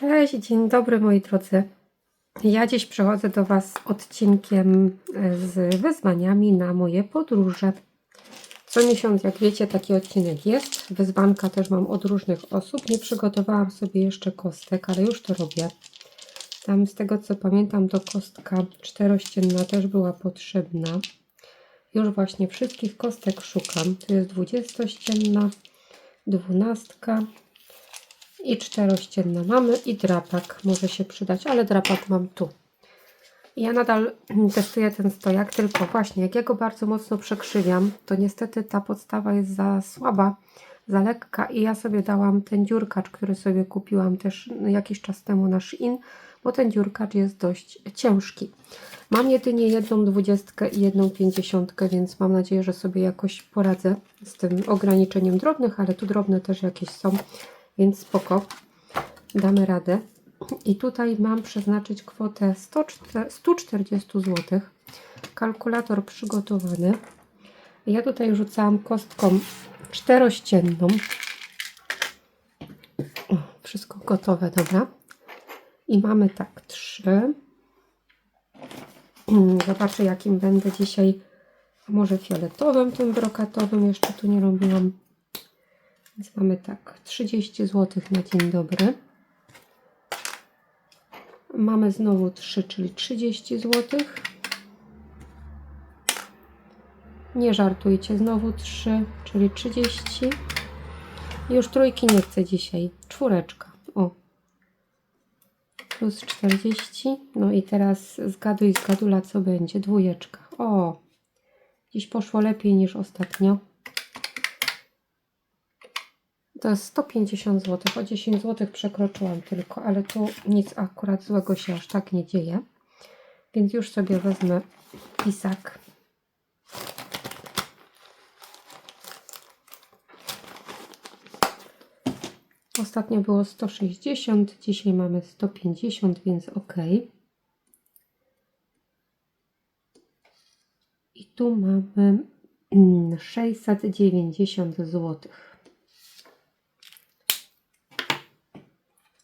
Cześć, dzień dobry moi drodzy. Ja dziś przychodzę do Was z odcinkiem e, z wyzwaniami na moje podróże. Co miesiąc, jak wiecie, taki odcinek jest. Wyzwanka też mam od różnych osób. Nie przygotowałam sobie jeszcze kostek, ale już to robię. Tam z tego co pamiętam, to kostka czterościenna też była potrzebna. Już właśnie wszystkich kostek szukam. Tu jest dwudziestościenna, dwunastka, i czterościenna mamy i drapak może się przydać, ale drapak mam tu. Ja nadal testuję ten stojak, tylko właśnie jak ja go bardzo mocno przekrzywiam, to niestety ta podstawa jest za słaba, za lekka i ja sobie dałam ten dziurkacz, który sobie kupiłam też jakiś czas temu na Shein, bo ten dziurkacz jest dość ciężki. Mam jedynie jedną dwudziestkę i jedną pięćdziesiątkę, więc mam nadzieję, że sobie jakoś poradzę z tym ograniczeniem drobnych, ale tu drobne też jakieś są więc spoko, damy radę. I tutaj mam przeznaczyć kwotę 100, 140 zł. Kalkulator przygotowany. Ja tutaj rzucałam kostką czterościenną. O, wszystko gotowe, dobra. I mamy tak, trzy. Zobaczę, jakim będę dzisiaj. A może fioletowym, tym brokatowym. Jeszcze tu nie robiłam. Więc mamy tak, 30 zł na dzień dobry. Mamy znowu 3, czyli 30 zł. Nie żartujcie, znowu 3, czyli 30. Już trójki nie chcę dzisiaj. Czwóreczka. O. Plus 40. No i teraz zgaduj, zgadula, co będzie. Dwójeczka. O. Dziś poszło lepiej niż ostatnio. To jest 150 zł. O 10 zł przekroczyłam tylko, ale tu nic akurat złego się aż tak nie dzieje. Więc już sobie wezmę pisak. Ostatnio było 160, dzisiaj mamy 150, więc ok. I tu mamy 690 zł.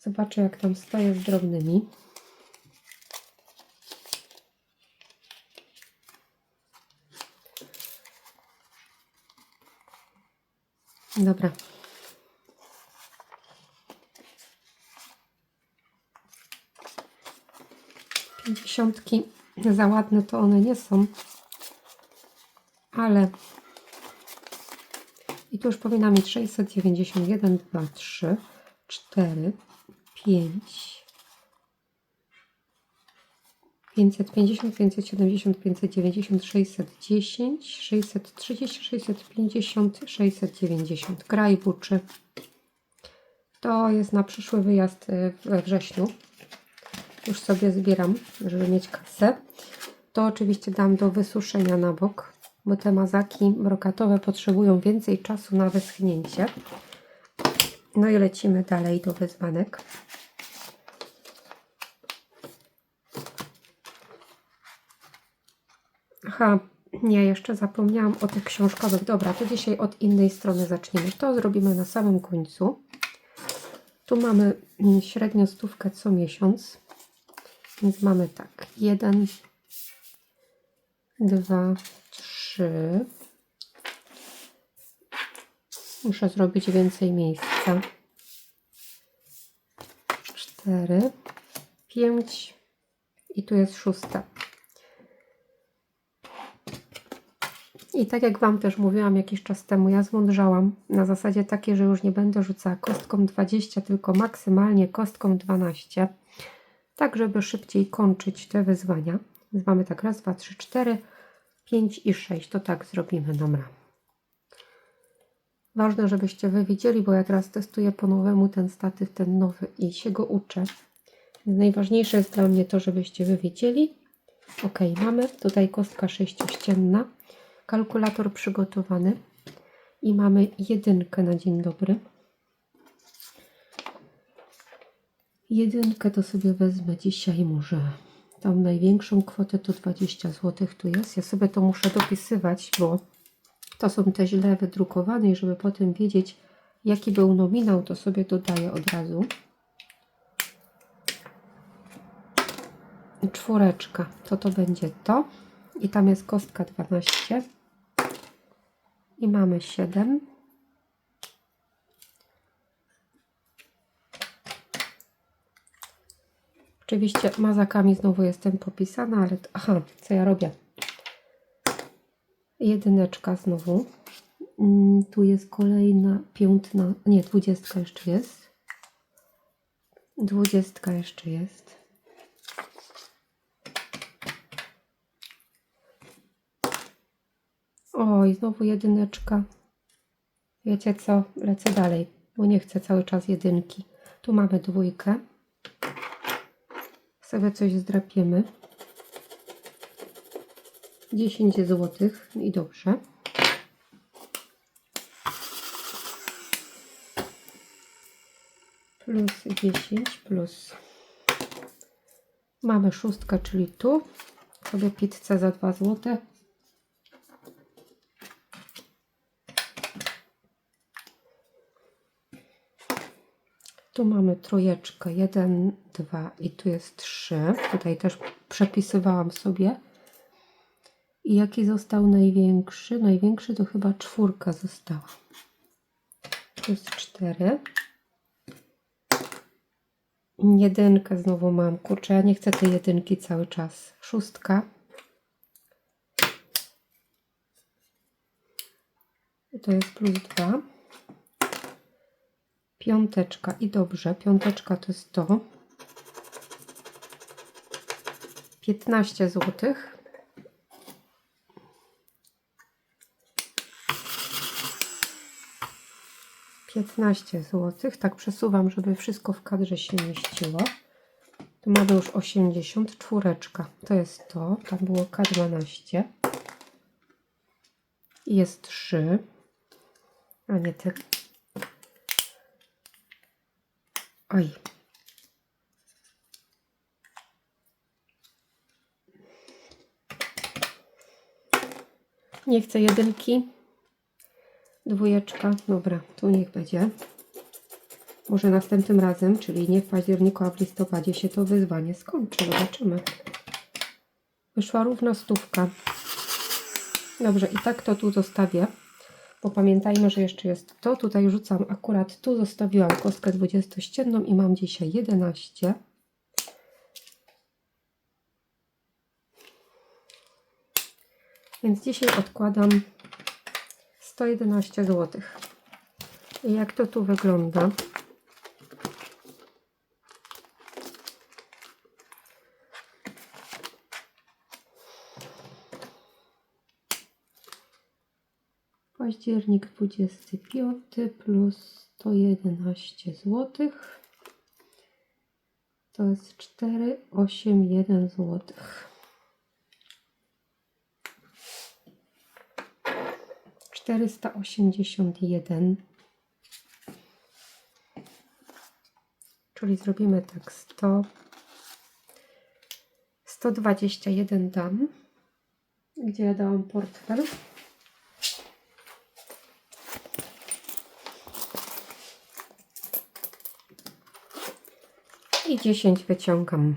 Zobaczę, jak tam stoję z drobnymi. Dobra. Pięćdziesiątki za ładne to one nie są, ale i tu już powinna mieć 691, 2, 3, 4, 5, 550, 570, 590, 610, 630, 650, 690. Kraj buczy. To jest na przyszły wyjazd y, we wrześniu. Już sobie zbieram, żeby mieć kasę. To oczywiście dam do wysuszenia na bok, bo te mazaki brokatowe potrzebują więcej czasu na wyschnięcie. No i lecimy dalej do wyzwanek. Aha, nie, jeszcze zapomniałam o tych książkowych. Dobra, to dzisiaj od innej strony zaczniemy. To zrobimy na samym końcu. Tu mamy mm, średnią stówkę co miesiąc. Więc mamy tak, jeden, dwa, trzy. Muszę zrobić więcej miejsca. Cztery, pięć i tu jest szósta. I tak jak Wam też mówiłam jakiś czas temu, ja zmądrzałam na zasadzie takiej, że już nie będę rzucała kostką 20, tylko maksymalnie kostką 12, tak żeby szybciej kończyć te wyzwania. Więc mamy tak raz, dwa, trzy, cztery, pięć i sześć. To tak zrobimy, dobra. Ważne, żebyście Wy widzieli, bo ja teraz testuję po nowemu ten statyw, ten nowy i się go uczę. Najważniejsze jest dla mnie to, żebyście Wy wiedzieli. Ok, mamy tutaj kostka sześciościenna kalkulator przygotowany i mamy jedynkę na dzień dobry. Jedynkę to sobie wezmę dzisiaj może. Tą największą kwotę to 20 zł tu jest. Ja sobie to muszę dopisywać, bo to są te źle wydrukowane i żeby potem wiedzieć jaki był nominał, to sobie dodaję od razu. czwóreczka, to to będzie to. I tam jest kostka 12. I mamy 7. Oczywiście mazakami znowu jestem popisana, ale to, aha, co ja robię? Jedyneczka znowu. Mm, Tu jest kolejna piątna, nie, dwudziestka jeszcze jest. Dwudziestka jeszcze jest. Oj, znowu jedyneczka. Wiecie co? Lecę dalej, bo nie chcę cały czas jedynki. Tu mamy dwójkę. Sobie coś zdrapiemy. 10 zł i dobrze. Plus 10 plus. Mamy szóstkę, czyli tu. Sobie pizzę za 2 zł. Tu mamy trójeczkę, 1, 2 i tu jest 3. Tutaj też przepisywałam sobie. I jaki został największy? Największy to chyba czwórka została. Tu jest 4. Jedynkę znowu mam. Kurczę, ja nie chcę tej jedynki cały czas. Szóstka. To jest plus 2 piąteczka i dobrze, piąteczka to jest to 15 zł. Piętnaście złotych. Tak przesuwam, żeby wszystko w kadrze się mieściło. Tu mamy już 80, czwóreczka. To jest to. Tam było K12. I Jest 3. A nie te Oj. Nie chcę jedynki. Dwójeczka. Dobra, tu niech będzie. Może następnym razem, czyli nie w październiku, a w listopadzie się to wyzwanie skończy. Zobaczymy. Wyszła równa stówka. Dobrze, i tak to tu zostawię. Bo pamiętajmy, że jeszcze jest to. Tutaj rzucam akurat, tu zostawiłam kostkę 20-ścienną i mam dzisiaj 11. Więc dzisiaj odkładam 111 zł. I jak to tu wygląda? Październik 25 plus 111 zł. To jest 481 zł. Czterysta osiemdziesiąt jeden. Czyli zrobimy tak 100 121 dam. Gdzie ja dałam portfel? I 10 wyciągam.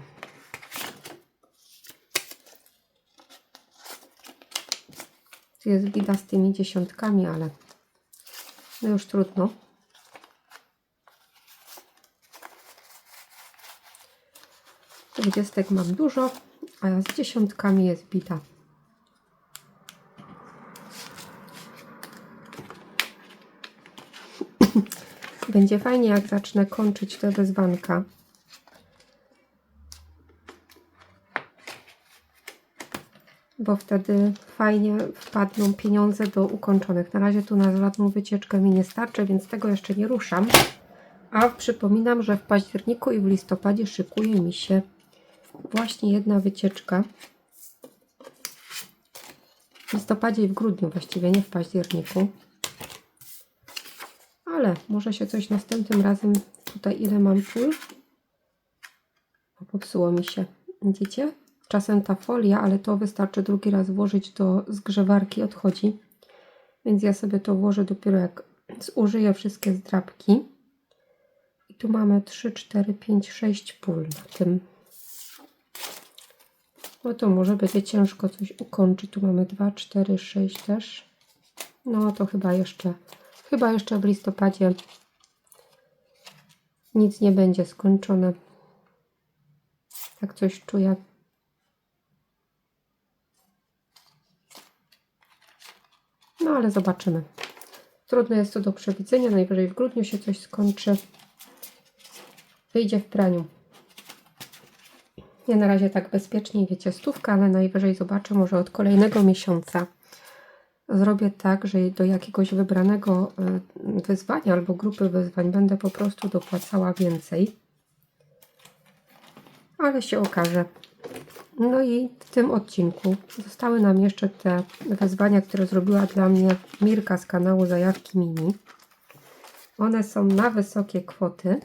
Tu jest bida z tymi dziesiątkami, ale no już trudno. Dwudziestek mam dużo, a z dziesiątkami jest bida. Będzie fajnie, jak zacznę kończyć te wyzwanka. Bo wtedy fajnie wpadną pieniądze do ukończonych. Na razie tu na żadną wycieczkę mi nie starczy, więc tego jeszcze nie ruszam. A przypominam, że w październiku i w listopadzie szykuje mi się właśnie jedna wycieczka. W listopadzie i w grudniu właściwie, nie w październiku. Ale może się coś następnym razem... Tutaj ile mam pól? Popsuło mi się. Widzicie? Czasem ta folia, ale to wystarczy drugi raz włożyć do zgrzewarki, odchodzi. Więc ja sobie to włożę dopiero jak zużyję wszystkie zdrabki. I tu mamy 3, 4, 5, 6 pól na tym. No to może będzie ciężko coś ukończyć. Tu mamy 2, 4, 6 też. No to chyba jeszcze, chyba jeszcze w listopadzie nic nie będzie skończone. Tak coś czuję. Ale zobaczymy. Trudno jest to do przewidzenia. Najwyżej w grudniu się coś skończy. Wyjdzie w praniu. Ja na razie tak bezpiecznie, wiecie, stówka, ale najwyżej zobaczę może od kolejnego miesiąca. Zrobię tak, że do jakiegoś wybranego y, wyzwania albo grupy wyzwań będę po prostu dopłacała więcej. Ale się okaże. No i w tym odcinku zostały nam jeszcze te wyzwania, które zrobiła dla mnie Mirka z kanału Zajawki Mini. One są na wysokie kwoty.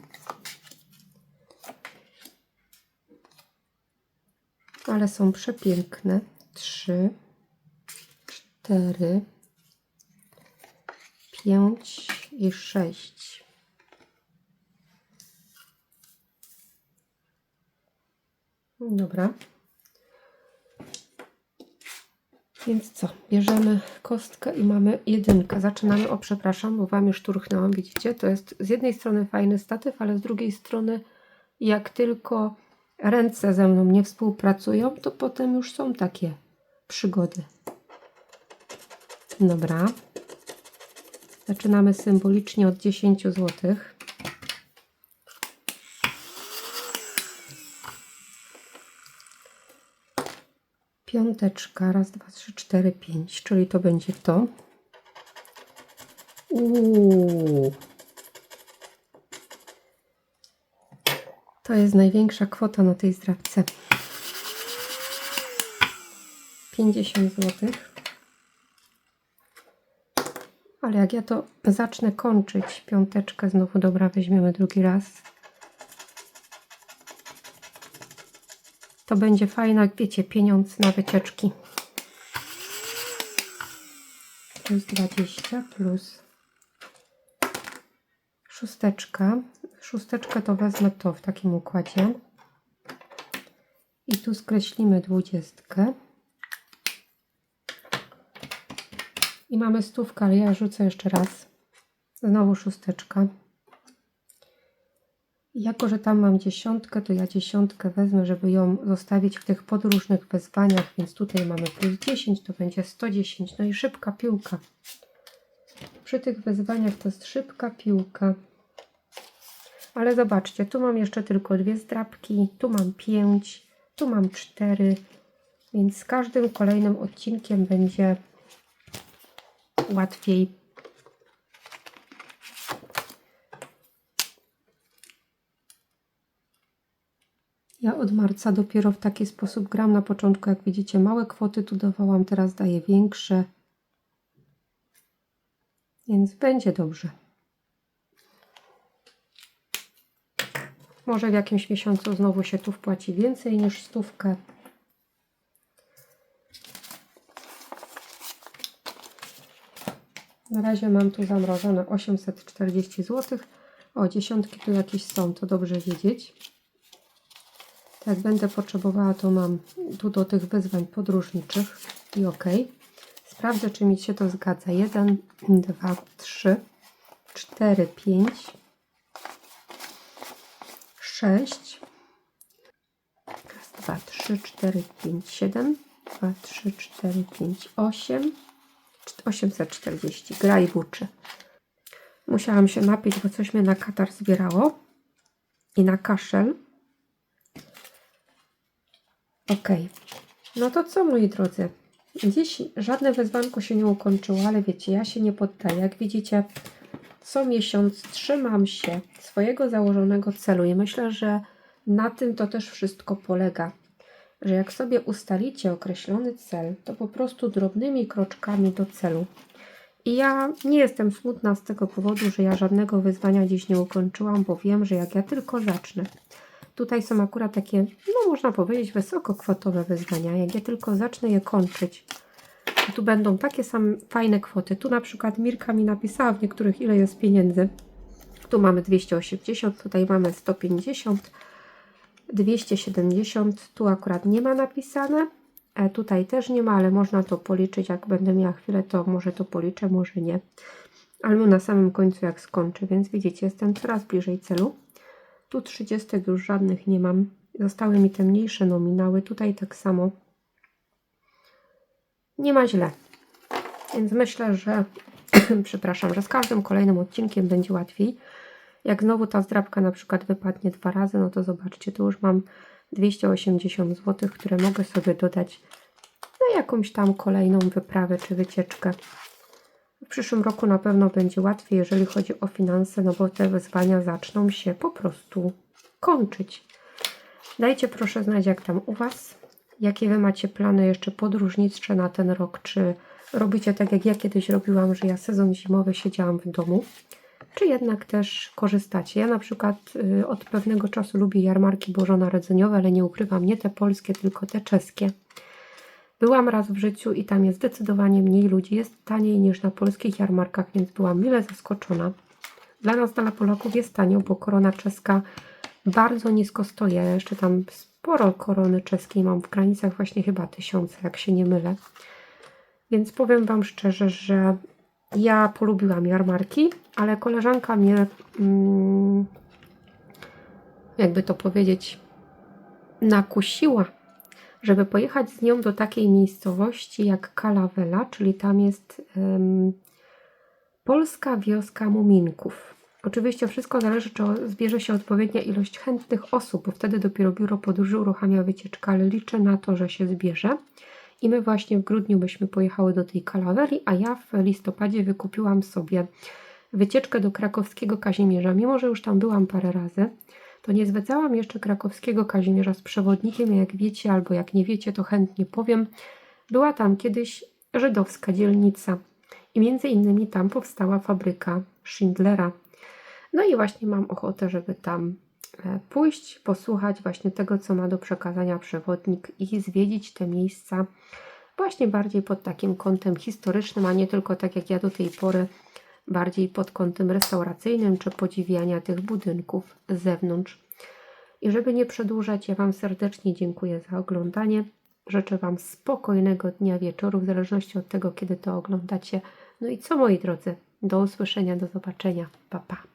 Ale są przepiękne. Trzy, cztery, pięć i sześć. Dobra. Więc co? Bierzemy kostkę i mamy jedynkę. Zaczynamy, o przepraszam, bo Wam już turchnęłam, widzicie? To jest z jednej strony fajny statyw, ale z drugiej strony jak tylko ręce ze mną nie współpracują, to potem już są takie przygody. Dobra. Zaczynamy symbolicznie od 10 zł. Piąteczka, raz, dwa, trzy, cztery, pięć, czyli to będzie to. Uuu. To jest największa kwota na tej zdrabce. 50 zł. Ale jak ja to zacznę kończyć, piąteczkę znowu, dobra, weźmiemy drugi raz. To będzie fajne, jak wiecie, pieniądz na wycieczki. Plus 20, plus szósteczka. Szósteczkę to wezmę to w takim układzie. I tu skreślimy dwudziestkę. I mamy stówkę, ale ja rzucę jeszcze raz. Znowu szósteczka. Jako, że tam mam dziesiątkę, to ja dziesiątkę wezmę, żeby ją zostawić w tych podróżnych wezwaniach, więc tutaj mamy plus 10, to będzie 110. No i szybka piłka. Przy tych wyzwaniach to jest szybka piłka. Ale zobaczcie, tu mam jeszcze tylko dwie zdrabki, tu mam pięć, tu mam cztery, więc z każdym kolejnym odcinkiem będzie łatwiej. Ja od marca dopiero w taki sposób gram. Na początku, jak widzicie, małe kwoty tu dawałam, teraz daję większe. Więc będzie dobrze. Może w jakimś miesiącu znowu się tu wpłaci więcej niż stówkę. Na razie mam tu zamrożone 840 zł. O, dziesiątki tu jakieś są, to dobrze wiedzieć. Jak będę potrzebowała, to mam tu do tych wyzwań podróżniczych i ok. Sprawdzę, czy mi się to zgadza. 1, 2, 3, 4, 5, 6. Raz, 2, 3, 4, 5, 7, 2, 3, 4, 5, 8. 840. Gra i buczy. Musiałam się napić, bo coś mnie na katar zbierało. I na kaszel. Ok. No to co, moi drodzy? Dziś żadne wezwanko się nie ukończyło, ale wiecie, ja się nie poddaję. Jak widzicie, co miesiąc trzymam się swojego założonego celu i myślę, że na tym to też wszystko polega. Że jak sobie ustalicie określony cel, to po prostu drobnymi kroczkami do celu. I ja nie jestem smutna z tego powodu, że ja żadnego wyzwania dziś nie ukończyłam, bo wiem, że jak ja tylko zacznę, Tutaj są akurat takie, no można powiedzieć, wysokokwotowe wyzwania. Jak ja tylko zacznę je kończyć, to tu będą takie same fajne kwoty. Tu na przykład Mirka mi napisała w niektórych, ile jest pieniędzy. Tu mamy 280, tutaj mamy 150. 270. Tu akurat nie ma napisane. E, tutaj też nie ma, ale można to policzyć. Jak będę miała chwilę, to może to policzę, może nie. Albo na samym końcu, jak skończę. Więc widzicie, jestem coraz bliżej celu. Tu 30 już żadnych nie mam. Zostały mi te mniejsze nominały. Tutaj tak samo. Nie ma źle. Więc myślę, że przepraszam, że z każdym kolejnym odcinkiem będzie łatwiej. Jak znowu ta zdrabka na przykład wypadnie dwa razy, no to zobaczcie, tu już mam 280 zł, które mogę sobie dodać na jakąś tam kolejną wyprawę czy wycieczkę. W przyszłym roku na pewno będzie łatwiej, jeżeli chodzi o finanse, no bo te wyzwania zaczną się po prostu kończyć. Dajcie proszę znać, jak tam u Was. Jakie Wy macie plany jeszcze podróżnicze na ten rok? Czy robicie tak, jak ja kiedyś robiłam, że ja sezon zimowy siedziałam w domu? Czy jednak też korzystacie? Ja na przykład y, od pewnego czasu lubię jarmarki bożonarodzeniowe, ale nie ukrywam, nie te polskie, tylko te czeskie. Byłam raz w życiu i tam jest zdecydowanie mniej ludzi. Jest taniej niż na polskich jarmarkach, więc byłam mile zaskoczona. Dla nas, dla Polaków jest tanio, bo korona czeska bardzo nisko stoi. Ja jeszcze tam sporo korony czeskiej mam w granicach właśnie chyba tysiąca, jak się nie mylę. Więc powiem Wam szczerze, że ja polubiłam jarmarki, ale koleżanka mnie, mm, jakby to powiedzieć, nakusiła, żeby pojechać z nią do takiej miejscowości jak Kalawela, czyli tam jest em, polska wioska muminków. Oczywiście wszystko zależy, czy zbierze się odpowiednia ilość chętnych osób, bo wtedy dopiero biuro podróży uruchamia wycieczkę, ale liczę na to, że się zbierze. I my właśnie w grudniu byśmy pojechały do tej Kalawerii, a ja w listopadzie wykupiłam sobie wycieczkę do krakowskiego Kazimierza. Mimo, że już tam byłam parę razy, to nie zwiedzałam jeszcze krakowskiego Kazimierza z przewodnikiem. Jak wiecie albo jak nie wiecie, to chętnie powiem. Była tam kiedyś żydowska dzielnica i między innymi tam powstała fabryka Schindlera. No i właśnie mam ochotę, żeby tam e, pójść, posłuchać właśnie tego, co ma do przekazania przewodnik i zwiedzić te miejsca właśnie bardziej pod takim kątem historycznym, a nie tylko tak jak ja do tej pory, bardziej pod kątem restauracyjnym czy podziwiania tych budynków z zewnątrz. I żeby nie przedłużać, ja Wam serdecznie dziękuję za oglądanie. Życzę Wam spokojnego dnia, wieczoru, w zależności od tego, kiedy to oglądacie. No i co moi drodzy, do usłyszenia, do zobaczenia. Pa, pa.